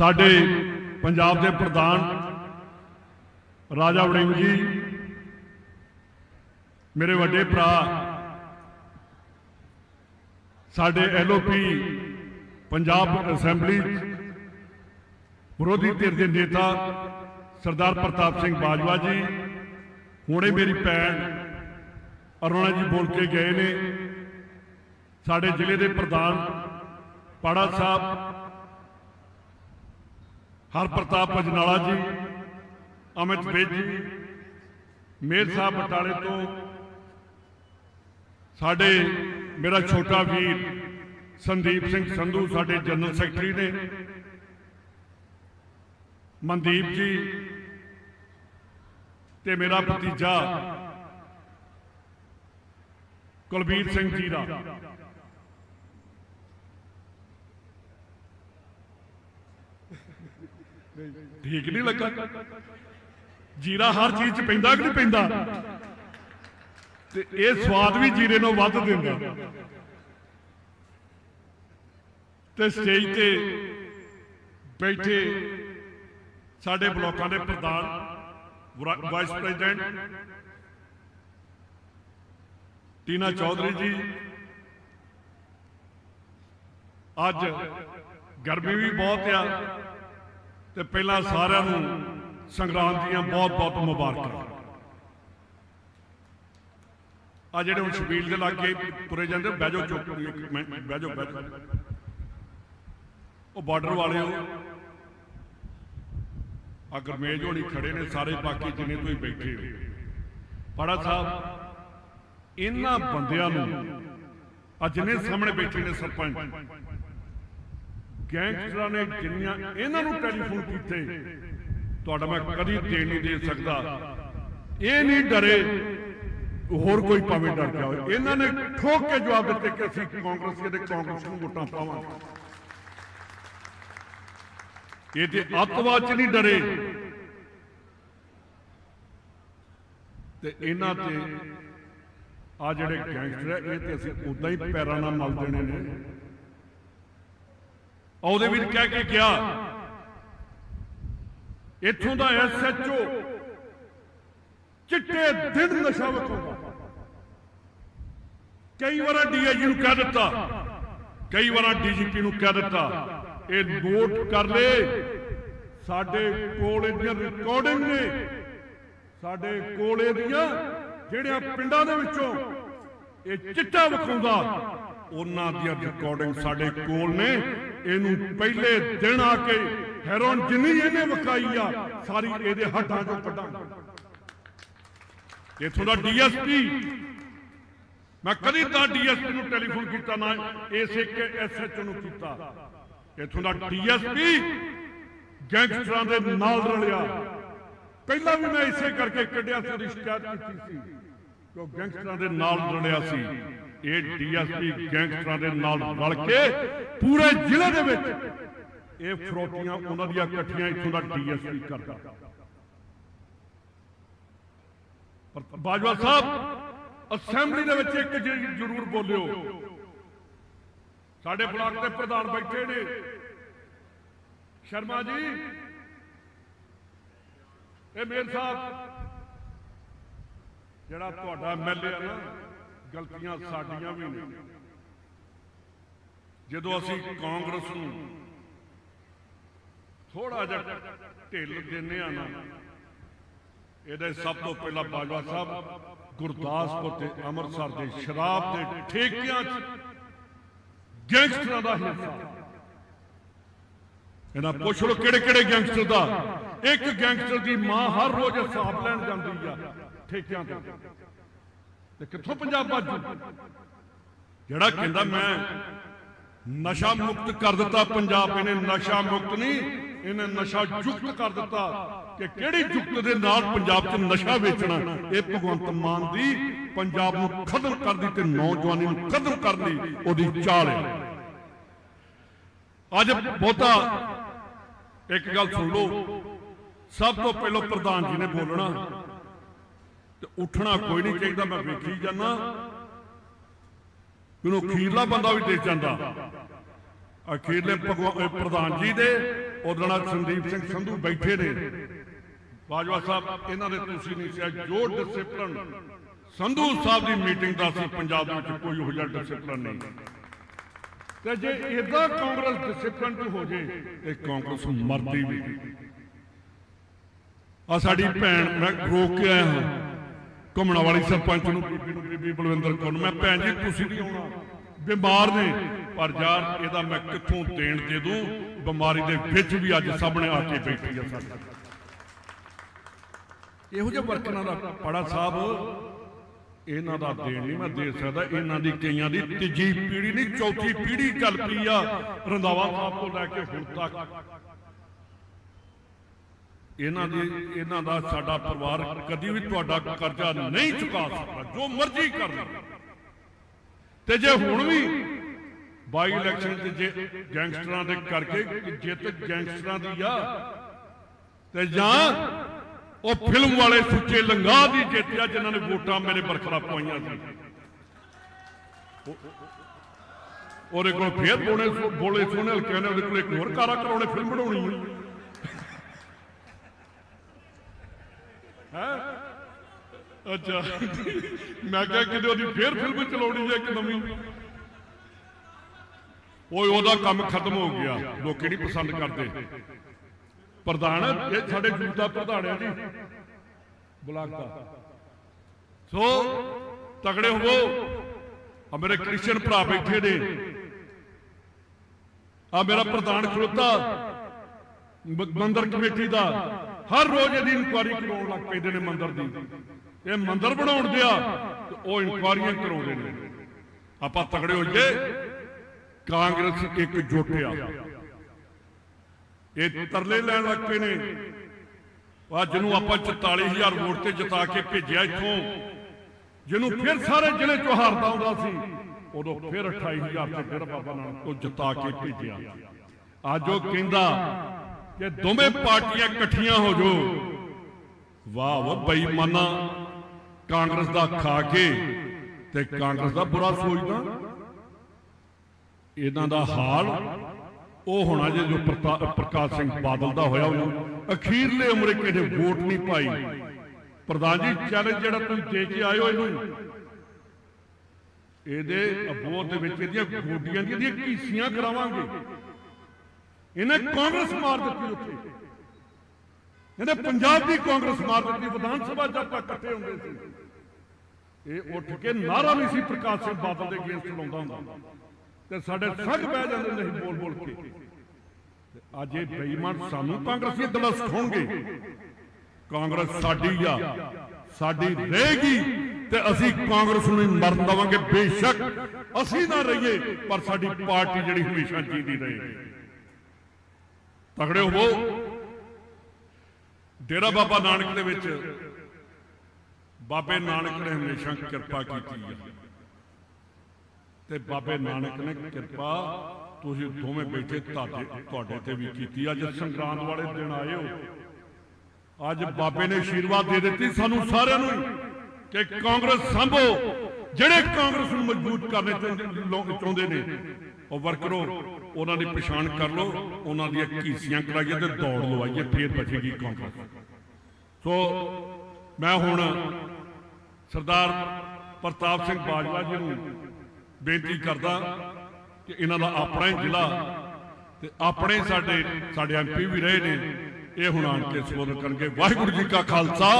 ਸਾਡੇ ਪੰਜਾਬ ਦੇ ਪ੍ਰਧਾਨ ਰਾਜਾ ਵੜਿੰਗ ਜੀ, ਮੇਰੇ ਵੱਡੇ ਭਰਾ, ਸਾਡੇ ਐਲਓਪੀ ਪੰਜਾਬ ਅਸੈਂਬਲੀ ਵਿਰੋਧੀ ਧਿਰ ਦੇ ਨੇਤਾ ਸਰਦਾਰ ਪ੍ਰਤਾਪ ਸਿੰਘ ਬਾਜਵਾ ਜੀ, ਹੁਣੇ ਮੇਰੀ ਭੈਣ ਅਰੁਣਾ ਜੀ ਬੋਲ ਕੇ ਗਏ ਨੇ। ਸਾਡੇ ਜ਼ਿਲ੍ਹੇ ਦੇ ਪ੍ਰਧਾਨ ਪਾੜਾ ਸਾਹਿਬ ਹਰ ਪ੍ਰਤਾਪ ਅਜਨਾਲਾ ਜੀ, ਅਮਿਤ ਵੇਦ ਜੀ ਮੇਰ ਸਾਹਿਬ ਬਟਾਲੇ ਤੋਂ ਸਾਡੇ ਮੇਰਾ ਛੋਟਾ ਵੀਰ ਸੰਦੀਪ ਸਿੰਘ ਸੰਧੂ, ਸਾਡੇ ਜਨਰਲ ਸੈਕਟਰੀ ਨੇ, ਮਨਦੀਪ ਜੀ ਤੇ ਮੇਰਾ ਭਤੀਜਾ ਕੁਲਬੀਰ ਸਿੰਘ ਜੀਰਾ ਠੀਕ ਨਹੀਂ ਲੱਗਾ। ਜੀਰਾ ਹਰ ਚੀਜ਼ 'ਚ ਪੈਂਦਾ ਕਿ ਨਹੀਂ ਪੈਂਦਾ? ਤੇ ਇਹ ਸਵਾਦ ਵੀ ਜੀਰੇ ਨੂੰ ਵੱਧ ਦਿੰਦਾ ਤੇ ਸਟੇਜ ਤੇ ਬੈਠੇ ਸਾਡੇ ਬਲਾਕਾਂ ਦੇ ਪ੍ਰਧਾਨ ਵਾਈਸ ਪ੍ਰੈਜ਼ੀਡੈਂਟ, ਟੀਨਾ ਚੌਧਰੀ ਜੀ, ਅੱਜ ਗਰਮੀ ਵੀ ਬਹੁਤ ਆ। ਤੇ ਪਹਿਲਾਂ ਸਾਰਿਆਂ ਨੂੰ ਸੰਗਰਾਂਦ ਦੀਆਂ ਬਹੁਤ ਬਹੁਤ ਮੁਬਾਰਕਾਂ। ਆ ਜਿਹੜੇ ਹੁਣ ਸ਼ਬੀਲ ਦੇ ਲਾਗੇ ਤੁਰੇ ਜਾਂਦੇ ਬਹਿ ਜਾਓ ਚੁੱਪ ਇੱਕ ਮਿੰਟ, ਬਹਿ ਜਾਓ ਉਹ ਬਾਰਡਰ ਵਾਲਿਓ ਆ ਗਰਮੇਜ ਹੋਣੀ ਖੜੇ ਨੇ ਸਾਰੇ ਬਾਕੀ ਜਿੰਨੇ ਤੁਸੀਂ ਬੈਠੇ ਹੋ। ਪਾੜਾ ਸਾਹਿਬ, ਇਹਨਾਂ ਬੰਦਿਆਂ ਨੂੰ ਆ ਜਿੰਨੇ ਸਾਹਮਣੇ ਬੈਠੇ ਨੇ ਸਰਪੰਚ ਗੈਂਗਸਟਰਾਂ ਨੇ ਜਿੰਨੀਆਂ ਇਹਨਾਂ ਨੂੰ ਟੈਲੀਫੋਨ ਕੀਤੇ, ਤੁਹਾਡਾ ਮੈਂ ਕਦੀ ਦੇਣ ਨਹੀਂ ਦੇ ਸਕਦਾ। ਇਹ ਨਹੀਂ ਡਰੇ, ਹੋਰ ਕੋਈ ਭਾਵੇਂ ਡਰ ਗਿਆ ਹੋਵੇ। ਇਹਨਾਂ ਨੇ ਠੋਕ ਕੇ ਜਵਾਬ ਦਿੱਤੇ ਕਿ ਅਸੀਂ ਕਾਂਗਰਸੀ ਦੇ ਕਾਂਗਰਸ ਨੂੰ ਵੋਟਾਂ ਪਾਵਾਂਗੇ। ਇਹ ਤੇ ਅੱਤਵਾਦ ਚ ਨਹੀਂ ਡਰੇ। ਤੇ ਇਹਨਾਂ ਤੇ ਆ ਜਿਹੜੇ ਗੈਂਗਸਟਰ ਹੈ ਇਹ ਤੇ ਅਸੀਂ ਉਦਾਂ ਹੀ ਪੈਰਾਂ ਨਾਲ ਮਲ ਦੇਣੇ ਨੇ। ਉਹਦੇ ਵਿੱਚ ਕਹਿ ਕੇ ਗਿਆ, ਇੱਥੋਂ ਦਾ ਐਸਐਚਓ ਚਿੱਟੇ ਦਿਨ ਨਸ਼ਾ ਵਿਕਾਉਂਦਾ ਕਈ ਵਾਰ ਡੀਆਈਜੀ ਨੂੰ ਕਹਿ ਦਿੱਤਾ, ਕਈ ਵਾਰ ਡੀਜੀਪੀ ਨੂੰ ਕਹਿ ਦਿੱਤਾ, ਇਹ ਨੋਟ ਕਰ ਲੈ, ਸਾਡੇ ਕੋਲ ਇਹਦੀਆਂ ਰਿਕਾਰਡਿੰਗ ਨੇ। ਸਾਡੇ ਕੋਲ ਇਹਦੀਆਂ ਜਿਹੜੀਆਂ ਪਿੰਡਾਂ ਦੇ ਵਿੱਚੋਂ ਇਹ ਚਿੱਟਾ ਵਿਖਾਉਂਦਾ, ਉਹਨਾਂ ਦੀਆਂ ਰਿਕਾਰਡਿੰਗ ਸਾਡੇ ਕੋਲ ਨੇ। ਇਹਨੂੰ ਪਹਿਲੇ ਦਿਨ ਆ ਕੇ ਹੈਰੋਨ ਜਿੰਨੀ ਇਹਨੇ ਵਿਖਾਈ ਆ, ਸਾਰੀ ਇਹਦੇ ਹੱਥਾਂ 'ਚੋਂ ਕੱਢਾਂਗੇ। ਇਥੋਂ ਦਾ ਡੀਐਸਪੀ। ਮੈਂ ਕਦੀ ਤਾਂ ਡੀਐਸਪੀ ਨੂੰ ਟੈਲੀਫੋਨ ਕੀਤਾ ਨਾ, ਇਸੇ ਕੇ ਐਸਐਚਓ ਨੂੰ ਕੀਤਾ। ਇਥੋਂ ਦਾ ਡੀਐਸਪੀ ਗੈਂਗਸਟਰਾਂ ਦੇ ਨਾਲ ਰਲਿਆ। ਪਹਿਲਾਂ ਵੀ ਮੈਂ ਇਸੇ ਕਰਕੇ ਕੱਢਿਆ ਸੀ, ਉਹਦੀ ਸ਼ਿਕਾਇਤ ਕੀਤੀ ਸੀ ਕਿ ਉਹ ਗੈਂਗਸਟਰਾਂ ਦੇ ਨਾਲ ਰਲਿਆ ਸੀ। ਇਹ ਡੀਐਸਪੀ ਗੈਂਗਸਟਰਾਂ ਦੇ ਨਾਲ ਰਲ ਕੇ ਪੂਰੇ ਜ਼ਿਲ੍ਹੇ ਦੇ ਵਿੱਚ ਇਹ ਫਰੋਤੀਆਂ ਉਹਨਾਂ ਦੀਆਂ ਇਕੱਠੀਆਂ ਇੱਥੋਂ ਦਾ ਡੀਐਸਪੀ ਕਰਦਾ। ਪਰ ਬਾਜਵਾ ਸਾਹਿਬ, ਅਸੈਂਬਲੀ ਦੇ ਵਿੱਚ ਇੱਕ ਚੀਜ਼ ਜ਼ਰੂਰ ਬੋਲਿਓ। ਸਾਡੇ ਬਲਾਕ ਦੇ ਪ੍ਰਧਾਨ ਬੈਠੇ ਨੇ। ਸ਼ਰਮਾ ਜੀ, ਇਹ ਮੇਰ ਸਾਹਿਬ, ਜਿਹੜਾ ਤੁਹਾਡਾ ਐਮਐਲਏ ਆ ਨਾ ਗਲਤੀਆਂ ਸਾਡੀਆਂ ਵੀ ਨੇ। ਜਦੋਂ ਅਸੀਂ ਕਾਂਗਰਸ ਨੂੰ ਥੋੜਾ ਜਿਹਾ ਢਿੱਲ ਦਿੰਨੇ ਆ ਨਾ, ਇਹਦੇ ਸਭ ਤੋਂ ਪਹਿਲਾਂ ਬਾਜਵਾ ਸਾਹਿਬ ਗੁਰਦਾਸਪੁਰ ਤੇ ਅੰਮ੍ਰਿਤਸਰ ਦੇ ਸ਼ਰਾਬ ਦੇ ਠੇਕਿਆਂ 'ਚ ਗੈਂਗਸਟਰਾਂ ਦਾ ਹਿੱਸਾ। ਇਹਨਾਂ ਪੁੱਛ ਲੋ ਕਿਹੜੇ ਕਿਹੜੇ ਗੈਂਗਸਟਰ ਦਾ? ਇੱਕ ਗੈਂਗਸਟਰ ਦੀ ਮਾਂ ਹਰ ਰੋਜ਼ ਹਿਸਾਬ ਲੈਣ ਜਾਂਦੀ ਆ ਠੇਕਿਆਂ ਤੇ। ਤੇ ਕਿੱਥੋਂ ਪੰਜਾਬ ਬਾਜੂ ਜਿਹੜਾ ਕਹਿੰਦਾ ਮੈਂ ਨਸ਼ਾ ਮੁਕਤ ਕਰ ਦਿੱਤਾ, ਪੰਜਾਬ ਇਹਨੇ ਨਸ਼ਾ ਮੁਕਤ ਨਹੀਂ, ਇਹਨੇ ਨਸ਼ਾ ਯੁਕਤ ਕਰ ਦਿੱਤਾ। ਕਿ ਕਿਹੜੀ ਯੁਕਤ ਦੇ ਨਾਲ ਪੰਜਾਬ 'ਚ ਨਸ਼ਾ ਵੇਚਣਾ? ਇਹ ਭਗਵੰਤ ਮਾਨ ਦੀ ਪੰਜਾਬ ਨੂੰ ਖਤਮ ਕਰਦੀ ਤੇ ਨੌਜਵਾਨੀ ਨੂੰ ਖਤਮ ਕਰਨ ਉਹਦੀ ਚਾਲ ਹੈ। ਅੱਜ ਬਹੁਤਾ ਇੱਕ ਗੱਲ ਸੁਣ ਲਓ। ਸਭ ਤੋਂ ਪਹਿਲਾਂ ਪ੍ਰਧਾਨ ਜੀ ਨੇ ਬੋਲਣਾ ਤੇ ਉੱਠਣਾ ਕੋਈ ਨਹੀਂ ਚਾਹੀਦਾ, ਮੈਂ ਵੇਖੀ ਜਾਣਾ ਮੈਨੂੰ ਖੀਰਲਾ ਬੰਦਾ ਵੀ ਦੇਖ ਜਾਂਦਾ। ਅਖੀਰਲੇ ਪ੍ਰਧਾਨ ਜੀ ਦੇ ਉਹਦੇ ਸੰਦੀਪ ਸਿੰਘ ਸੰਧੂ ਬੈਠੇ ਨੇ। ਬਾਜਵਾ ਸਾਹਿਬ, ਇਹਨਾਂ ਦੇ ਤੁਸੀਂ ਨਹੀਂ ਸਿਆ, ਜੋ ਡਿਸਪਲਨ ਸੰਧੂ ਸਾਹਿਬ ਦੀ ਮੀਟਿੰਗ ਦਾ ਸੀ, ਪੰਜਾਬ ਦੇ ਵਿੱਚ ਕੋਈ ਹੋ ਜਾ ਡਿਸਪਲਨ ਨਹੀਂ। ਤੇ ਜੇ ਇਦਾਂ ਕਾਂਗਰਸ ਡਿਸਪਲਨ ਚ ਹੋ ਜੇ ਤੇ ਕਾਂਗਰਸ ਮਰਦੀ ਵੀ। ਆ ਸਾਡੀ ਭੈਣ, ਮੈਂ ਰੋਕ ਕੇ ਆਇਆ ਹਾਂ। ਘੁੰਮਣਾ ਵਾਲੀ ਸਰਪੰਚ ਨੂੰ। ਬੀਬੀ ਨੂੰ ਬੀਬੀ ਬਲਵਿੰਦਰ ਕੌਰ ਨੂੰ। ਮੈਂ ਭੈਣ ਜੀ, ਤੁਸੀਂ ਨਹੀਂ ਆਉਣਾ। ਬਿਮਾਰ ਨੇ। ਪਰ ਯਾਰ, ਇਹਦਾ ਮੈਂ ਕਿੱਥੋਂ ਦੇਣ ਦੇ ਦੂੰ? ਬਿਮਾਰੀ ਦੇ ਵਿੱਚ ਵੀ ਅੱਜ ਸਾਹਮਣੇ ਆ ਕੇ ਬੈਠੀ ਆ ਸਾਡੀ। ਇਹੋ ਜਿਹੇ ਵਰਕਰਾਂ ਦਾ ਪੜਾ ਸਾਹਿਬ, ਇਹਨਾਂ ਦਾ ਦੇਣ ਨਹੀਂ ਮੈਂ ਦੇ ਸਕਦਾ। ਇਹਨਾਂ ਦੀ ਕਈਆਂ ਦੀ ਤੀਜੀ ਪੀੜੀ ਨਹੀਂ, ਚੌਥੀ ਪੀੜੀ ਚੱਲ ਪਈ ਆ। ਰੰਦਾਵਾ ਸਾਹਿਬ ਤੋਂ ਲੈ ਕੇ ਹੁਣ ਤੱਕ ਇਹਨਾਂ ਦੀ ਇਹਨਾਂ ਦਾ ਸਾਡਾ ਪਰਿਵਾਰ ਕਦੀ ਵੀ ਤੁਹਾਡਾ ਕਰਜ਼ਾ ਨਹੀਂ ਚੁਕਾ ਸਕਦਾ, ਜੋ ਮਰਜ਼ੀ ਕਰ ਲਓ। ਤੇ ਜੇ ਹੁਣ ਵੀ ਬਾਈ ਇਲੈਕਸ਼ਨ ਤੇ ਜੇ ਗੈਂਗਸਟਰਾਂ ਦੇ ਕਰਕੇ ਜਿੱਤ ਗੈਂਗਸਟਰਾਂ ਦੀ ਆ, ਤੇ ਜਾਂ ਉਹ ਫਿਲਮ ਵਾਲੇ ਸੁੱਚੇ ਲੰਗਾ ਦੀ ਜਿੱਤਿਆ ਜਿਨ੍ਹਾਂ ਨੇ ਵੋਟਾਂ ਮੇਰੇ ਬਰਖਲਾਫ ਪਾਈਆਂ ਸੀ। ਉਹਦੇ ਕੋਲ ਫੇਰ ਬੋਲੇ ਬੋਲੇ ਸੋਨੇ ਹਲਕੇ ਨੇ ਉਹਦੇ ਕੋਲ ਇੱਕ ਹੋਰ ਕਾਰਾ ਕਰਾਉਣੇ, ਫਿਲਮ ਬਣਾਉਣੀ ਹੈ ਹੈ? ਅੱਛਾ। ਮੈਂ ਕਿਹਾ ਕਿਤੇ ਉਹਦੀ ਫੇਰ ਫਿਲਮ ਚਲਾਉਣੀ ਹੈ ਇੱਕ ਨਵੀਂ। ਓਏ, ਉਹਦਾ ਕੰਮ ਖਤਮ ਹੋ ਗਿਆ। ਲੋਕੀ ਨਹੀਂ ਪਸੰਦ ਕਰਦੇ। ਪ੍ਰਧਾਨ, ਇਹ ਸਾਡੇ ਯੂਥ ਦਾ ਜੀ। ਬਲਾਕ ਸੋ ਤਗੜੇ ਹੋਵੋ। ਆ ਮੇਰੇ ਕ੍ਰਿਸਚੀਅਨ ਭਰਾ ਬੈਠੇ ਨੇ। ਆ ਮੇਰਾ ਪ੍ਰਧਾਨ ਖਲੋਤਾ। ਮ- ਮੰਦਿਰ ਕਮੇਟੀ ਦਾ। ਹਰ ਰੋਜ਼ ਇਹਦੀ ਇਨਕੁਆਰੀ ਕਰਾਉਣ ਲੱਗ ਪੈਂਦੇ ਨੇ ਮੰਦਿਰ ਦੀ। ਇਹ ਮੰਦਿਰ ਬਣਾਉਣ ਦਿਆ ਤੇ ਉਹ ਇਨਕੁਆਰੀਆਂ ਕਰਾਉਂਦੇ ਨੇ। ਆਪਾਂ ਤਗੜੇ ਹੋਈਏ, ਕਾਂਗਰਸ ਇੱਕ ਜੁੱਟ ਇਹ ਤਰਲੇ ਲੈਣ ਲੱਗ ਪਏ ਨੇ। ਅੱਜ ਜਿਹਨੂੰ ਆਪਾਂ 44000 ਵੋਟ ਤੇ ਜਿਤਾ ਕੇ ਭੇਜਿਆ ਇੱਥੋਂ। ਜਿਹਨੂੰ ਫਿਰ ਸਾਰੇ ਜ਼ਿਲ੍ਹੇ ਚੋਂ ਹਾਰਦਾ ਹੁੰਦਾ ਸੀ, ਉਦੋਂ ਫਿਰ 28000 ਤੇ ਫਿਰ ਬਾਬਾ ਨਾਨਕ ਤੋਂ ਜਿਤਾ ਕੇ ਭੇਜਿਆ। ਅੱਜ ਉਹ ਕਹਿੰਦਾ ਕਿ ਦੋਵੇਂ ਪਾਰਟੀਆਂ ਇਕੱਠੀਆਂ ਹੋ ਜੋ ਵਾਹ ਵਾਹ ਬੇਈਮਾਨਾ ਕਾਂਗਰਸ ਦਾ ਖਾ ਕੇ ਤੇ ਕਾਂਗਰਸ ਦਾ ਬੁਰਾ ਸੋਚਦਾ ਇਹਨਾਂ ਦਾ ਹਾਲ ਉਹ ਹੋਣਾ ਜੇ ਜੋ ਪ੍ਰਤਾ- ਪ੍ਰਕਾਸ਼ ਸਿੰਘ ਬਾਦਲ ਦਾ ਹੋਇਆ ਉਹਨੂੰ ਅਖੀਰਲੇ ਉਮਰੇ ਕਿਹਦੇ ਵੋਟ ਨਹੀਂ ਪਾਈ। ਪ੍ਰਧਾਨ ਜੀ, ਚੈਲੰਜ ਜਿਹੜਾ ਤੁਸੀਂ ਦੇ ਕੇ ਆਏ ਹੋ ਇਹਨੂੰ। ਇਹਦੇ ਅਬੋਰ ਦੇ ਵਿੱਚ ਇਹਦੀਆਂ ਗੋਡੀਆਂ ਦੀਆਂ ਇਹਦੀਆਂ ਕੀਸੀਆਂ ਕਰਾਵਾਂਗੇ। ਇਹਨੇ ਕਾਂਗਰਸ ਮਾਰ ਦਿੱਤੀ ਉੱਥੇ। ਇਹਨੇ ਪੰਜਾਬ ਦੀ ਕਾਂਗਰਸ ਮਾਰ ਦਿੱਤੀ, ਵਿਧਾਨ ਸਭਾ ਚ ਆਪਾਂ ਇਕੱਠੇ ਹੁੰਦੇ ਸੀ। ਇਹ ਉੱਠ ਕੇ ਨਾਰਾ ਨਹੀਂ ਸੀ ਪ੍ਰਕਾਸ਼ ਸਿੰਘ ਬਾਦਲ ਦੇ ਅਗੇਂਸਟ ਲਾਉਂਦਾ ਹੁੰਦਾ। ਤੇ ਸਾਡੇ ਸੰਗ ਬਹਿ ਜਾਂਦੇ ਨੇ ਬੋਲ ਬੋਲ ਕੇ। ਅੱਜ ਇਹ ਬੇਈਮਾਨ ਸਾਨੂੰ ਕਾਂਗਰਸੀ ਗੱਲਾਂ ਸਿਖਾਉਣਗੇ। ਕਾਂਗਰਸ ਸਾਡੀ ਆ, ਸਾਡੀ ਰਹੇਗੀ ਤੇ ਅਸੀਂ ਕਾਂਗਰਸ ਨੂੰ ਹੀ ਮਰਨ ਦਵਾਂਗੇ ਬੇਸ਼ੱਕ। ਅਸੀਂ ਨਾ ਰਹੀਏ, ਪਰ ਸਾਡੀ ਪਾਰਟੀ ਜਿਹੜੀ ਹਮੇਸ਼ਾ ਜੀਦੀ ਰਹੇਗੀ ਤਗੜੇ ਹੋਵੋ ਡੇਰਾ ਬਾਬਾ ਨਾਨਕ ਦੇ ਵਿੱਚ ਬਾਬੇ ਨਾਨਕ ਨੇ ਹਮੇਸ਼ਾ ਕਿਰਪਾ ਕੀਤੀ ਹੈ ਤੇ ਬਾਬੇ ਨਾਨਕ ਨੇ ਕਿਰਪਾ ਤੁਸੀਂ ਦੋਵੇਂ ਬੈਠੇ ਤੁਹਾਡੇ ਤੁਹਾਡੇ ਤੇ ਵੀ ਕੀਤੀ। ਅੱਜ ਸੰਗਰਾਂਦ ਵਾਲੇ ਦਿਨ ਆਏ ਹੋ। ਅੱਜ ਬਾਬੇ ਨੇ ਆਸ਼ੀਰਵਾਦ ਦੇ ਦਿੱਤੀ ਸਾਨੂੰ ਸਾਰਿਆਂ ਨੂੰ ਕਿ ਕਾਂਗਰਸ ਸੰਭੋ। ਜਿਹੜੇ ਕਾਂਗਰਸ ਨੂੰ ਮਜ਼ਬੂਤ ਕਰਨੇ ਚਾਹੁੰਦੇ ਲੋਕ ਚਾਹੁੰਦੇ ਨੇ ਉਹ ਵਰਕਰੋ, ਉਹਨਾਂ ਦੀ ਪਛਾਣ ਕਰ ਲਓ, ਉਹਨਾਂ ਦੀਆਂ ਕੀਸੀਆਂ ਕਰਾਈਏ ਤੇ ਦੌੜ ਲਵਾਈਏ, ਫੇਰ ਬਚੇਗੀ ਕਾਂਗਰਸ ਸੋ ਮੈਂ ਹੁਣ ਸਰਦਾਰ ਪ੍ਰਤਾਪ ਸਿੰਘ ਬਾਜਵਾ ਜੀ ਨੂੰ ਬੇਨਤੀ ਕਰਦਾ ਕਿ ਇਹਨਾਂ ਦਾ ਆਪਣਾ ਹੀ ਜ਼ਿਲ੍ਹਾ ਤੇ ਆਪਣੇ ਸਾਡੇ ਸਾਡੇ ਐਮਪੀ ਵੀ ਰਹੇ ਨੇ, ਇਹ ਹੁਣ ਆਣ ਕੇ ਸੰਬੋਧਨ ਕਰਨਗੇ। ਵਾਹਿਗੁਰੂ ਜੀ ਕਾ ਖਾਲਸਾ।